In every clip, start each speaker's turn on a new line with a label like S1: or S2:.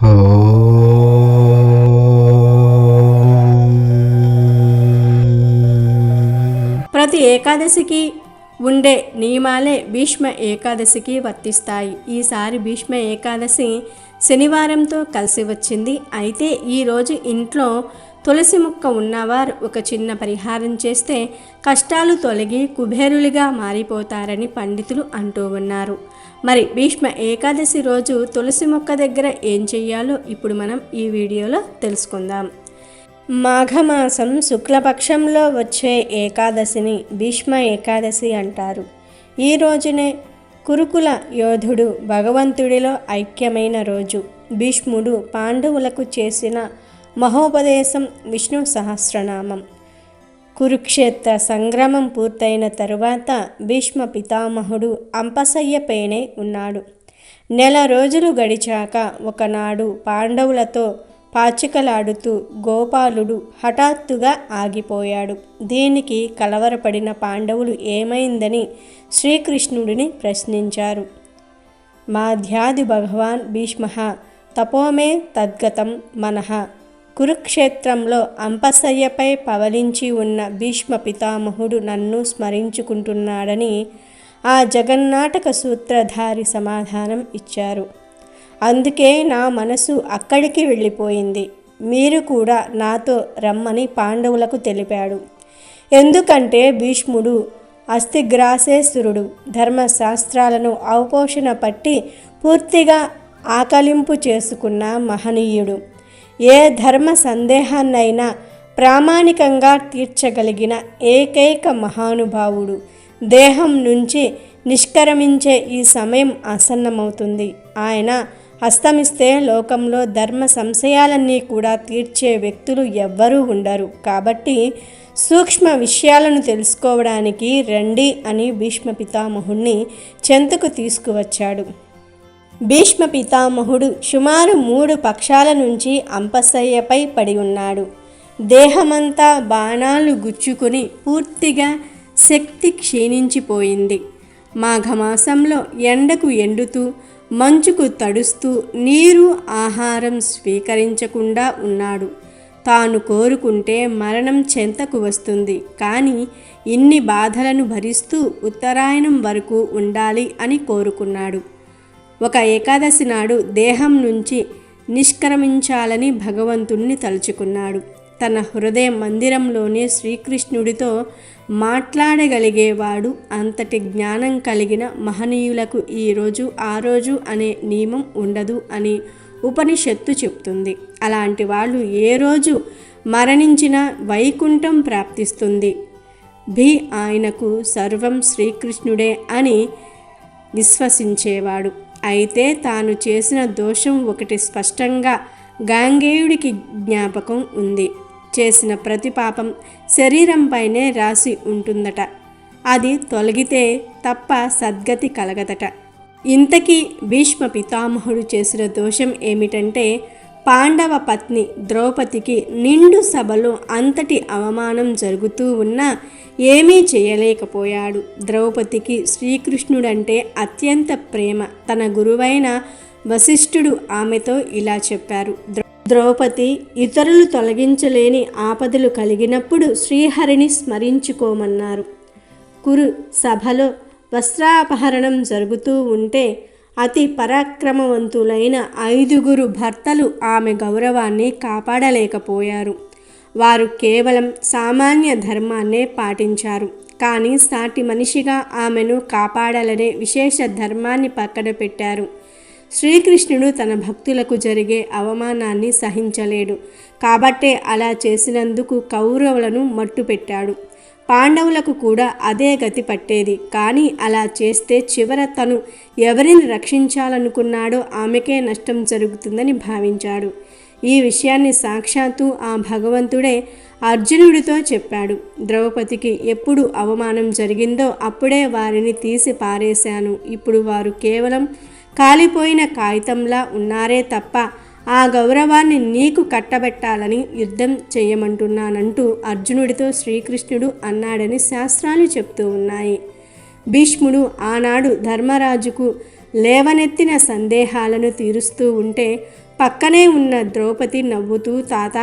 S1: ప్రతి ఏకాదశికి ఉండే నియమాలే భీష్మ ఏకాదశికి వర్తిస్తాయి. ఈసారి భీష్మ ఏకాదశి శనివారంతో కలిసి వచ్చింది. అయితే ఈరోజు ఇంట్లో తులసి మొక్క ఉన్నవారు ఒక చిన్న పరిహారం చేస్తే కష్టాలు తొలగి కుబేరులుగా మారిపోతారని పండితులు అంటూ ఉన్నారు. మరి భీష్మ ఏకాదశి రోజు తులసి మొక్క దగ్గర ఏం చెయ్యాలో ఇప్పుడు మనం ఈ వీడియోలో తెలుసుకుందాం. మాఘమాసం శుక్లపక్షంలో వచ్చే ఏకాదశిని భీష్మ ఏకాదశి అంటారు. ఈ రోజునే కురుకుల యోధుడు భగవంతుడిలో ఐక్యమైన రోజు. భీష్ముడు పాండవులకు చేసిన మహోపదేశం విష్ణు సహస్రనామం. కురుక్షేత్ర సంగ్రామం పూర్తయిన తరువాత భీష్మ పితామహుడు అంపసయ్యపైనే ఉన్నాడు. నెల రోజులు గడిచాక ఒకనాడు పాండవులతో పాచికలాడుతూ గోపాలుడు హఠాత్తుగా ఆగిపోయాడు. దీనికి కలవరపడిన పాండవులు ఏమైందని శ్రీకృష్ణుడిని ప్రశ్నించారు. మాధ్యాది భగవాన్ భీష్మ తపోమే తద్గతం మనః కురుక్షేత్రంలో అంపశయ్యపై పవలించి ఉన్న భీష్మ పితామహుడు నన్ను స్మరించుకుంటున్నాడని ఆ జగన్నాటక సూత్రధారి సమాధానం ఇచ్చారు. అందుకే నా మనసు అక్కడికి వెళ్ళిపోయింది. మీరు కూడా నాతో రమ్మని పాండవులకు తెలిపాడు. ఎందుకంటే భీష్ముడు అస్థిగ్రాసేశ్వరుడు ధర్మశాస్త్రాలను అవపోషణ పట్టి పూర్తిగా ఆకలింపు చేసుకున్న మహనీయుడు. ఏ ధర్మ సందేహాన్నైనా ప్రామాణికంగా తీర్చగలిగిన ఏకైక మహానుభావుడు. దేహం నుంచి నిష్క్రమించే ఈ సమయం ఆసన్నమవుతుంది. ఆయన అస్తమిస్తే లోకంలో ధర్మ సంశయాలన్నీ కూడా తీర్చే వ్యక్తులు ఎవ్వరూ ఉండరు. కాబట్టి సూక్ష్మ విషయాలను తెలుసుకోవడానికి రండి అని భీష్మ పితామహుణ్ణి చెంతకు తీసుకువచ్చాడు. భీష్మ పితామహుడు సుమారు మూడు పక్షాల నుంచి అంపశయ్యపై పడి ఉన్నాడు. దేహమంతా బాణాలు గుచ్చుకుని పూర్తిగా శక్తి క్షీణించిపోయింది. మాఘమాసంలో ఎండకు ఎండుతూ మంచుకు తడుస్తూ నీరు ఆహారం స్వీకరించకుండా ఉన్నాడు. తాను కోరుకుంటే మరణం చెంతకు వస్తుంది. కానీ ఇన్ని బాధలను భరిస్తూ ఉత్తరాయణం వరకు ఉండాలి అని కోరుకున్నాడు. ఒక ఏకాదశి నాడు దేహం నుంచి నిష్క్రమించాలని భగవంతుణ్ణి తలుచుకున్నాడు. తన హృదయ మందిరంలోనే శ్రీకృష్ణుడితో మాట్లాడగలిగేవాడు అంతటి జ్ఞానం కలిగిన మహనీయులకు ఈరోజు ఆ రోజు అనే నియమం ఉండదు అని ఉపనిషత్తు చెప్తుంది. అలాంటి వాళ్ళు ఏ రోజు మరణించినా వైకుంఠం ప్రాప్తిస్తుంది? భీ ఆయనకు సర్వం శ్రీకృష్ణుడే అని విశ్వసించేవాడు. అయితే తాను చేసిన దోషం ఒకటి స్పష్టంగా గాంగేయుడికి జ్ఞాపకం ఉంది. చేసిన ప్రతి పాపం శరీరంపైనే రాసి ఉంటుందట. అది తొలగితే తప్ప సద్గతి కలగదట. ఇంతకీ భీష్మ పితామహుడు చేసిన దోషం ఏమిటంటే పాండవ పత్ని ద్రౌపదికి నిండు సభలో అంతటి అవమానం జరుగుతూ ఉన్నా ఏమీ చేయలేకపోయాడు. ద్రౌపదికి శ్రీకృష్ణుడంటే అత్యంత ప్రేమ. తన గురువైన వశిష్ఠుడు ఆమెతో ఇలా చెప్పారు. ద్రౌపది ఇతరులు తొలగించలేని ఆపదలు కలిగినప్పుడు శ్రీహరిని స్మరించుకోమన్నారు. కురు సభలో వస్త్రాపహరణం జరుగుతూ ఉంటే అతి పరాక్రమవంతులైన ఐదుగురు భర్తలు ఆమె గౌరవాన్ని కాపాడలేకపోయారు. వారు కేవలం సామాన్య ధర్మాన్నే పాటించారు. కానీ సాటి మనిషిగా ఆమెను కాపాడాలనే విశేష ధర్మాన్ని పక్కన పెట్టారు. శ్రీకృష్ణుడు తన భక్తులకు జరిగే అవమానాన్ని సహించలేడు. కాబట్టే అలా చేసినందుకు కౌరవులను మట్టుపెట్టాడు. పాండవులకు కూడా అదే గతి పట్టేది. కానీ అలా చేస్తే చివర తను ఎవరిని రక్షించాలనుకున్నాడో ఆమెకే నష్టం జరుగుతుందని భావించాడు. ఈ విషయాన్ని సాక్షాత్తు ఆ భగవంతుడే అర్జునుడితో చెప్పాడు. ద్రౌపదికి ఎప్పుడు అవమానం జరిగిందో అప్పుడే వారిని తీసి పారేశాను. ఇప్పుడు వారు కేవలం కాలిపోయిన కాగితంలా ఉన్నారే తప్ప ఆ గౌరవాన్ని నీకు కట్టబెట్టాలని యుద్ధం చేయమంటున్నానంటూ అర్జునుడితో శ్రీకృష్ణుడు అన్నాడని శాస్త్రాలు చెప్తూ ఉన్నాయి. భీష్ముడు ఆనాడు ధర్మరాజుకు లేవనెత్తిన సందేహాలను తీరుస్తూ ఉంటే పక్కనే ఉన్న ద్రౌపది నవ్వుతూ తాత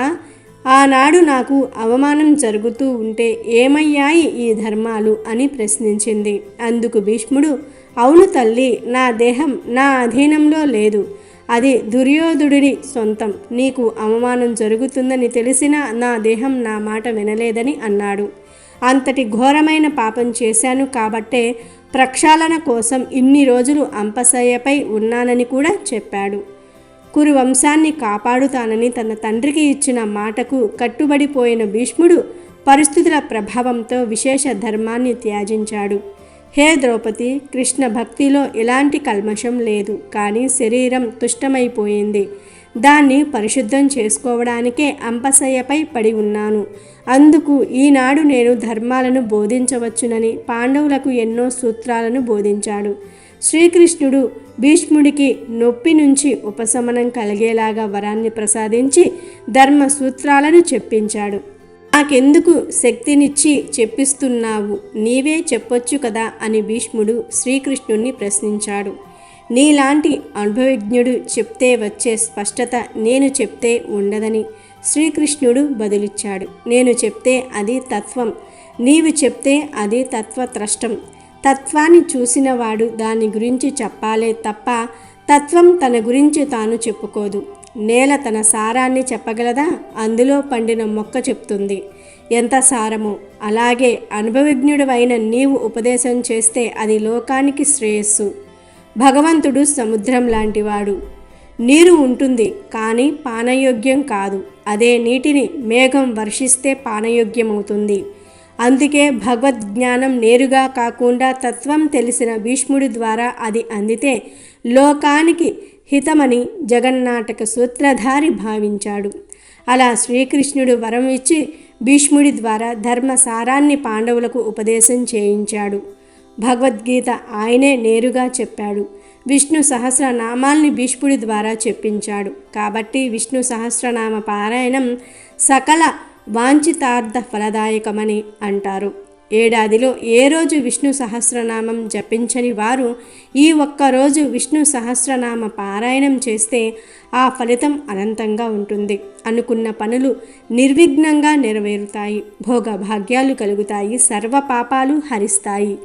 S1: ఆనాడు నాకు అవమానం జరుగుతూ ఉంటే ఏమయ్యాయి ఈ ధర్మాలు? అని ప్రశ్నించింది. అందుకు భీష్ముడు అవును తల్లి నా దేహం నా అధీనంలో లేదు. అది దుర్యోధుడిని సొంతం. నీకు అవమానం జరుగుతుందని తెలిసినా నా దేహం నా మాట వినలేదని అన్నాడు. అంతటి ఘోరమైన పాపం చేశాను కాబట్టే ప్రక్షాళన కోసం ఇన్ని రోజులు అంపసయ్యపై ఉన్నానని కూడా చెప్పాడు. కురు వంశాన్ని కాపాడుతానని తన తండ్రికి ఇచ్చిన మాటకు కట్టుబడిపోయిన భీష్ముడు పరిస్థితుల ప్రభావంతో విశేష ధర్మాన్ని త్యాజించాడు. హే ద్రౌపది కృష్ణ భక్తిలో ఎలాంటి కల్మషం లేదు కానీ శరీరం తుష్టమైపోయింది. దాన్ని పరిశుద్ధం చేసుకోవడానికే అంపసయ్యపై పడి ఉన్నాను. అందుకు ఈనాడు నేను ధర్మాలను బోధించవచ్చునని పాండవులకు ఎన్నో సూత్రాలను బోధించాడు. శ్రీకృష్ణుడు భీష్ముడికి నొప్పి నుంచి ఉపశమనం కలిగేలాగా వరాన్ని ప్రసాదించి ధర్మ సూత్రాలను చెప్పించాడు. నాకెందుకు శక్తినిచ్చి చెప్పిస్తున్నావు? నీవే చెప్పొచ్చు కదా? అని భీష్ముడు శ్రీకృష్ణుణ్ణి ప్రశ్నించాడు. నీలాంటి అనుభవజ్ఞుడు చెప్తే వచ్చే స్పష్టత నేను చెప్తే ఉండదని శ్రీకృష్ణుడు బదులిచ్చాడు. నేను చెప్తే అది తత్వం. నీవు చెప్తే అది తత్వత్రష్టం. తత్వాన్ని చూసినవాడు దాని గురించి చెప్పాలే తప్ప తత్వం తన గురించి తాను చెప్పుకోదు. నేల తన సారాన్ని చెప్పగలదా? అందులో పండిన మొక్క చెప్తుంది. ఎంత సారము. అలాగే అనుభవజ్ఞుడవైన నీవు ఉపదేశం చేస్తే అది లోకానికి శ్రేయస్సు. భగవంతుడు సముద్రం లాంటివాడు. నీరు ఉంటుంది కానీ పానయోగ్యం కాదు. అదే నీటిని మేఘం వర్షిస్తే పానయోగ్యమవుతుంది. అందుకే భగవద్జ్ఞానం నేరుగా కాకుండా తత్వం తెలిసిన భీష్ముడి ద్వారా అది అందితే లోకానికి హితమని జగన్నాటక సూత్రధారి భావించాడు. అలా శ్రీకృష్ణుడు వరం ఇచ్చి భీష్ముడి ద్వారా ధర్మ సారాన్ని పాండవులకు ఉపదేశం చేయించాడు. భగవద్గీత ఆయనే నేరుగా చెప్పాడు. విష్ణు సహస్రనామాల్ని భీష్ముడి ద్వారా చెప్పించాడు. కాబట్టి విష్ణు సహస్రనామ పారాయణం సకల వాంఛితార్థ ఫలదాయకమని అంటారు. ఏడాదిలో ఏ రోజు విష్ణు సహస్రనామం జపించని వారు ఈ ఒక్కరోజు విష్ణు సహస్రనామ పారాయణం చేస్తే ఆ ఫలితం అనంతంగా ఉంటుంది. అనుకున్న పనులు నిర్విఘ్నంగా నెరవేరుతాయి. భోగ భాగ్యాలు కలుగుతాయి. సర్వ పాపాలు హరిస్తాయి.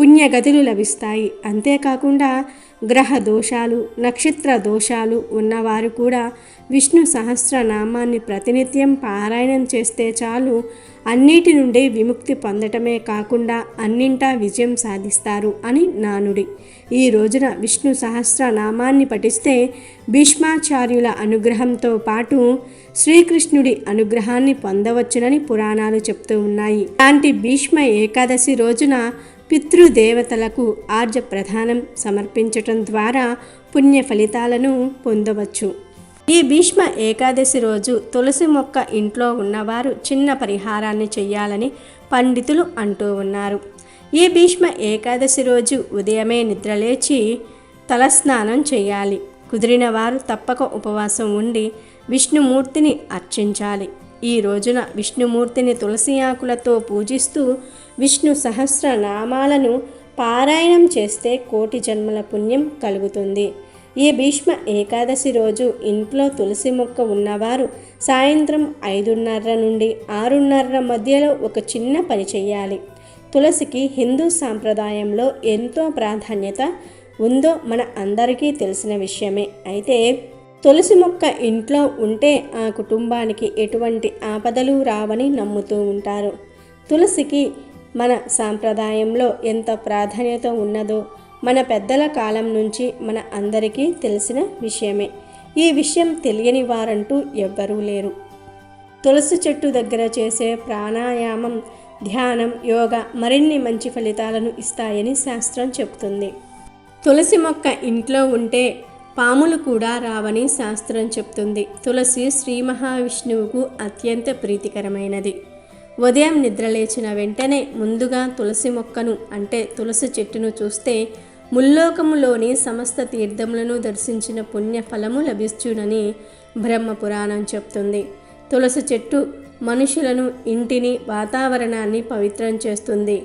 S1: పుణ్యగతులు లభిస్తాయి. అంతేకాకుండా గ్రహ దోషాలు నక్షత్ర దోషాలు ఉన్నవారు కూడా విష్ణు సహస్రనామాన్ని ప్రతినిత్యం పారాయణం చేస్తే చాలు అన్నిటి నుండి విముక్తి పొందటమే కాకుండా అన్నింటా విజయం సాధిస్తారు అని నానుడి. ఈ రోజున విష్ణు సహస్రనామాన్ని పఠిస్తే భీష్మాచార్యుల అనుగ్రహంతో పాటు శ్రీకృష్ణుడి అనుగ్రహాన్ని పొందవచ్చునని పురాణాలు చెప్తూ ఉన్నాయి. అలాంటి భీష్మ ఏకాదశి రోజున పితృదేవతలకు ఆర్జ ప్రధానం సమర్పించటం ద్వారా పుణ్య ఫలితాలను పొందవచ్చు. ఈ భీష్మ ఏకాదశి రోజు తులసి మొక్క ఇంట్లో ఉన్నవారు చిన్న పరిహారాన్ని చేయాలని పండితులు అంటూ ఉన్నారు. ఈ భీష్మ ఏకాదశి రోజు ఉదయమే నిద్రలేచి తలస్నానం చేయాలి కుదిరిన వారు తప్పక ఉపవాసం ఉండి విష్ణుమూర్తిని అర్చించాలి. ఈ రోజున విష్ణుమూర్తిని తులసి ఆకులతో పూజిస్తూ విష్ణు సహస్రనామాలను పారాయణం చేస్తే కోటి జన్మల పుణ్యం కలుగుతుంది. ఈ భీష్మ ఏకాదశి రోజు ఇంట్లో తులసి మొక్క ఉన్నవారు సాయంత్రం ఐదున్నర నుండి ఆరున్నర మధ్యలో ఒక చిన్న పని చేయాలి తులసికి హిందూ సాంప్రదాయంలో ఎంతో ప్రాధాన్యత ఉందో మన అందరికీ తెలిసిన విషయమే. అయితే తులసి మొక్క ఇంట్లో ఉంటే ఆ కుటుంబానికి ఎటువంటి ఆపదలు రావని నమ్ముతూ ఉంటారు. తులసికి మన సాంప్రదాయంలో ఎంత ప్రాధాన్యత ఉన్నదో మన పెద్దల కాలం నుంచి మన అందరికీ తెలిసిన విషయమే. ఈ విషయం తెలియని వారంటూ ఎవ్వరూ లేరు. తులసి చెట్టు దగ్గర చేసే ప్రాణాయామం ధ్యానం యోగా మరిన్ని మంచి ఫలితాలను ఇస్తాయని శాస్త్రం చెబుతుంది. తులసి మొక్క ఇంట్లో ఉంటే పాములు కూడా రావని శాస్త్రం చెప్తుంది తులసి శ్రీ మహావిష్ణువుకు అత్యంత ప్రీతికరమైనది. ఉదయం నిద్రలేచిన వెంటనే ముందుగా తులసి మొక్కను అంటే తులసి చెట్టును చూస్తే ముల్లోకములోని సమస్త తీర్థములను దర్శించిన పుణ్య ఫలము లభించునని బ్రహ్మపురాణం చెప్తుంది. తులసి చెట్టు మనుషులను ఇంటిని వాతావరణాన్ని పవిత్రం చేస్తుంది.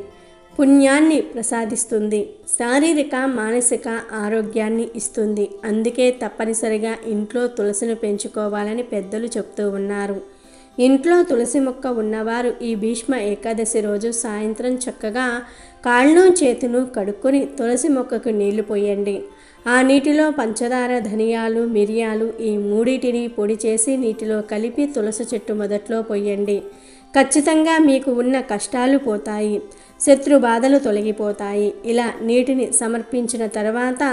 S2: పుణ్యాన్ని ప్రసాదిస్తుంది. శారీరక మానసిక ఆరోగ్యాన్ని ఇస్తుంది. అందుకే తప్పనిసరిగా ఇంట్లో తులసిని పెంచుకోవాలని పెద్దలు చెప్తూ ఉన్నారు. ఇంట్లో తులసి మొక్క ఉన్నవారు ఈ భీష్మ ఏకాదశి రోజు సాయంత్రం చక్కగా కాళ్ళు చేతులు కడుక్కొని తులసి మొక్కకు నీళ్ళు పోయండి. ఆ నీటిలో పంచదార ధనియాలు మిరియాలు ఈ మూడిటిని పొడి చేసి నీటిలో కలిపి తులసి చెట్టు మొదట్లో పోయండి. ఖచ్చితంగా మీకు ఉన్న కష్టాలు పోతాయి. శత్రు బాధలు తొలగిపోతాయి. ఇలా నీటిని సమర్పించిన తర్వాత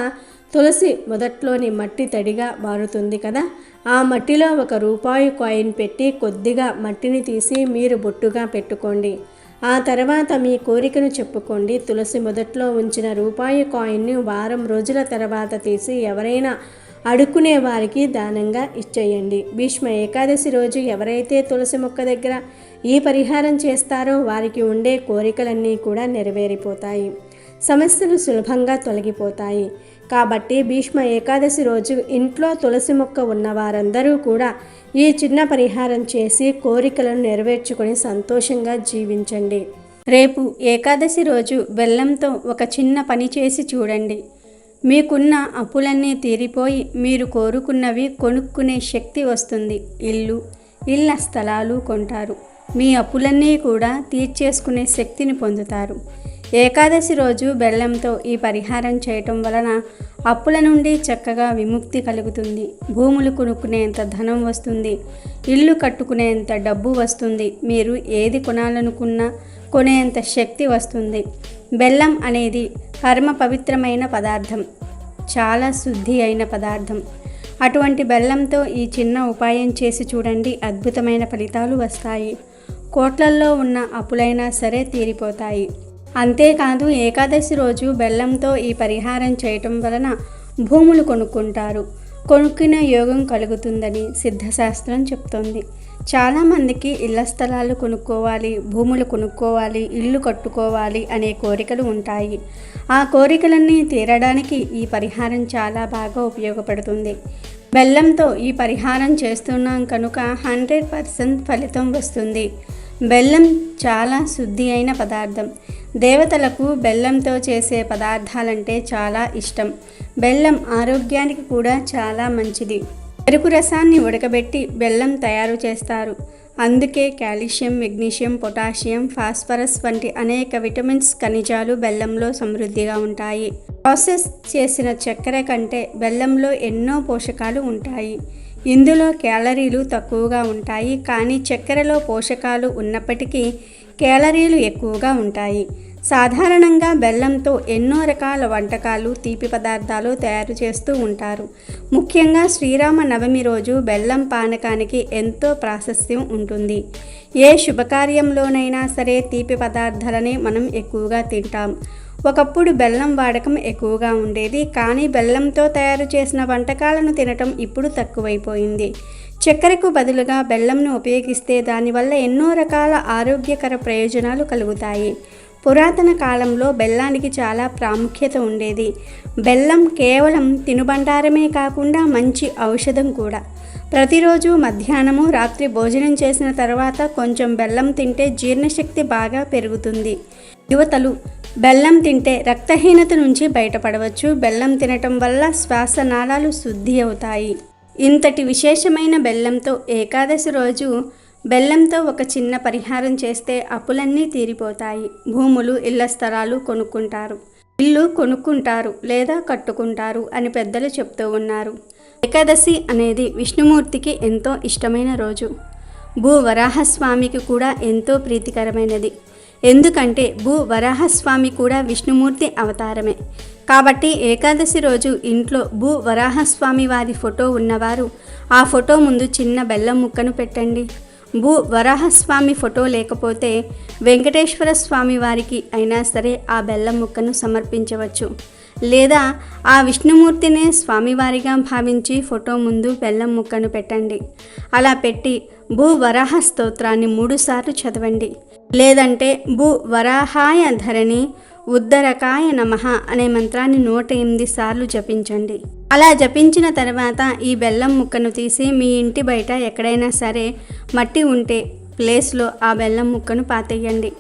S2: తులసి మొదట్లోని మట్టి తడిగా మారుతుంది కదా. ఆ మట్టిలో ఒక రూపాయి కాయిన్ పెట్టి కొద్దిగా మట్టిని తీసి మీరు బొట్టుగా పెట్టుకోండి. ఆ తర్వాత మీ కోరికను చెప్పుకోండి. తులసి మొదట్లో ఉంచిన రూపాయి కాయిన్ను వారం రోజుల తర్వాత తీసి ఎవరైనా అడుక్కునే వారికి దానంగా ఇచ్చేయండి. భీష్మ ఏకాదశి రోజు ఎవరైతే తులసి మొక్క దగ్గర ఈ పరిహారం చేస్తారో వారికి ఉండే కోరికలన్నీ కూడా నెరవేరిపోతాయి. సమస్యలు సులభంగా తొలగిపోతాయి. కాబట్టి భీష్మ ఏకాదశి రోజు ఇంట్లో తులసి మొక్క ఉన్న వారందరూ కూడా ఈ చిన్న పరిహారం చేసి కోరికలను నెరవేర్చుకొని సంతోషంగా జీవించండి. రేపు ఏకాదశి రోజు బెల్లంతో ఒక చిన్న పని చేసి చూడండి. మీకున్న అప్పులన్నీ తీరిపోయి మీరు కోరుకున్నవి కొనుక్కునే శక్తి వస్తుంది. ఇల్లు ఇళ్ళ స్థలాలు కొంటారు. మీ అప్పులన్నీ కూడా తీర్చేసుకునే శక్తిని పొందుతారు. ఏకాదశి రోజు బెల్లంతో ఈ పరిహారం చేయటం వలన అప్పుల నుండి చక్కగా విముక్తి కలుగుతుంది. భూములు కొనుక్కునేంత ధనం వస్తుంది. ఇల్లు కట్టుకునేంత డబ్బు వస్తుంది. మీరు ఏది కొనాలనుకున్నా కొనేంత శక్తి వస్తుంది. బెల్లం అనేది పరమ పవిత్రమైన పదార్థం. చాలా శుద్ధి అయిన పదార్థం. అటువంటి బెల్లంతో ఈ చిన్న ఉపాయం చేసి చూడండి. అద్భుతమైన ఫలితాలు వస్తాయి. కోట్లల్లో ఉన్న అప్పులైనా సరే తీరిపోతాయి. అంతేకాదు ఏకాదశి రోజు బెల్లంతో ఈ పరిహారం చేయటం వలన భూములు కొనుక్కుంటారు. కొనుక్కునే యోగం కలుగుతుందని సిద్ధశాస్త్రం చెప్తోంది. చాలామందికి ఇళ్ళ స్థలాలు కొనుక్కోవాలి భూములు కొనుక్కోవాలి ఇల్లు కట్టుకోవాలి అనే కోరికలు ఉంటాయి. ఆ కోరికలన్నీ తీరడానికి ఈ పరిహారం చాలా బాగా ఉపయోగపడుతుంది. బెల్లంతో ఈ పరిహారం చేస్తున్నాం కనుక హండ్రెడ్ పర్సెంట్ ఫలితం వస్తుంది. బెల్లం చాలా శుద్ధి అయిన పదార్థం. దేవతలకు బెల్లంతో చేసే పదార్థాలంటే చాలా ఇష్టం. బెల్లం ఆరోగ్యానికి కూడా చాలా మంచిది. చెరుకు రసాన్ని ఉడకబెట్టి బెల్లం తయారు చేస్తారు. అందుకే కాల్షియం మెగ్నీషియం పొటాషియం ఫాస్ఫరస్ వంటి అనేక విటమిన్స్ ఖనిజాలు బెల్లంలో సమృద్ధిగా ఉంటాయి. ప్రాసెస్ చేసిన చక్కెర కంటే బెల్లంలో ఎన్నో పోషకాలు ఉంటాయి. ఇందులో క్యాలరీలు తక్కువగా ఉంటాయి. కానీ చక్కెరలో పోషకాలు ఉన్నప్పటికీ క్యాలరీలు ఎక్కువగా ఉంటాయి. సాధారణంగా బెల్లంతో ఎన్నో రకాల వంటకాలు తీపి పదార్థాలు తయారు చేస్తూ ఉంటారు. ముఖ్యంగా శ్రీరామ నవమి రోజు బెల్లం పానకానికి ఎంతో ప్రాశస్త్యం ఉంటుంది. ఏ శుభకార్యంలోనైనా సరే తీపి పదార్థాలనే మనం ఎక్కువగా తింటాం. ఒకప్పుడు బెల్లం వాడకం ఎక్కువగా ఉండేది కానీ బెల్లంతో తయారు చేసిన వంటకాలను తినటం ఇప్పుడు తక్కువైపోయింది. చక్కెరకు బదులుగా బెల్లంను ఉపయోగిస్తే దానివల్ల ఎన్నో రకాల ఆరోగ్యకర ప్రయోజనాలు కలుగుతాయి. పురాతన కాలంలో బెల్లానికి చాలా ప్రాముఖ్యత ఉండేది. బెల్లం కేవలం తినుబండారమే కాకుండా మంచి ఔషధం కూడా. ప్రతిరోజు మధ్యాహ్నము రాత్రి భోజనం చేసిన తర్వాత కొంచెం బెల్లం తింటే జీర్ణశక్తి బాగా పెరుగుతుంది. యువతలు బెల్లం తింటే రక్తహీనత నుంచి బయటపడవచ్చు. బెల్లం తినటం వల్ల శ్వాసనాళాలు శుద్ధి అవుతాయి. ఇంతటి విశేషమైన బెల్లంతో ఏకాదశి రోజు బెల్లంతో ఒక చిన్న పరిహారం చేస్తే అప్పులన్నీ తీరిపోతాయి. భూములు ఇళ్ళ స్థలాలు కొనుక్కుంటారు. ఇల్లు కొనుక్కుంటారు లేదా కట్టుకుంటారు అని పెద్దలు చెప్తూ ఉన్నారు. ఏకాదశి అనేది విష్ణుమూర్తికి ఎంతో ఇష్టమైన రోజు. భూ వరాహస్వామికి కూడా ఎంతో ప్రీతికరమైనది. ఎందుకంటే భూ వరాహస్వామి కూడా విష్ణుమూర్తి అవతారమే. కాబట్టి ఏకాదశి రోజు ఇంట్లో భూ వరాహస్వామి వారి ఫోటో ఉన్నవారు ఆ ఫోటో ముందు చిన్న బెల్లం ముక్కను పెట్టండి. భూ వరాహస్వామి ఫోటో లేకపోతే వెంకటేశ్వర స్వామి వారికి అయినా సరే ఆ బెల్లం ముక్కను సమర్పించవచ్చు. లేదా ఆ విష్ణుమూర్తినే స్వామివారిగా భావించి ఫోటో ముందు బెల్లం ముక్కను పెట్టండి. అలా పెట్టి భూ వరాహ స్తోత్రాన్ని మూడుసార్లు చదవండి. లేదంటే భూ వరాహాయ ధరణి ఉద్దరకాయ నమః అనే మంత్రాన్ని నూట ఎనిమిది సార్లు జపించండి. అలా జపించిన తర్వాత ఈ బెల్లం ముక్కను తీసి మీ ఇంటి బయట ఎక్కడైనా సరే మట్టి ఉంటే ప్లేస్లో ఆ బెల్లం ముక్కను పాతేయండి.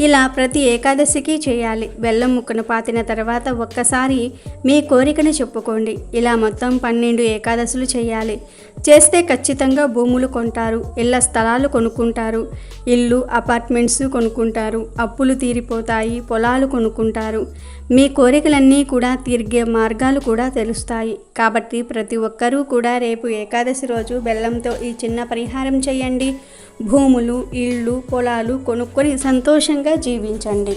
S2: ఇలా ప్రతి ఏకాదశికి చేయాలి. బెల్లం ముక్కను పాతిన తర్వాత ఒక్కసారి మీ కోరికను చెప్పుకోండి. ఇలా మొత్తం పన్నెండు ఏకాదశులు చేయాలి. చేస్తే ఖచ్చితంగా భూములు కొంటారు ఇళ్ళ స్థలాలు కొనుక్కుంటారు ఇల్లు అపార్ట్మెంట్స్ కొనుక్కుంటారు అప్పులు తీరిపోతాయి పొలాలు కొనుక్కుంటారు. మీ కోరికలన్నీ కూడా తీర్గే మార్గాలు కూడా తెలుస్తాయి. కాబట్టి ప్రతి ఒక్కరూ కూడా రేపు ఏకాదశి రోజు బెల్లంతో ఈ చిన్న పరిహారం చేయండి. భూములు ఇళ్ళు పొలాలు కొనుక్కొని సంతోషంగా జీవించండి.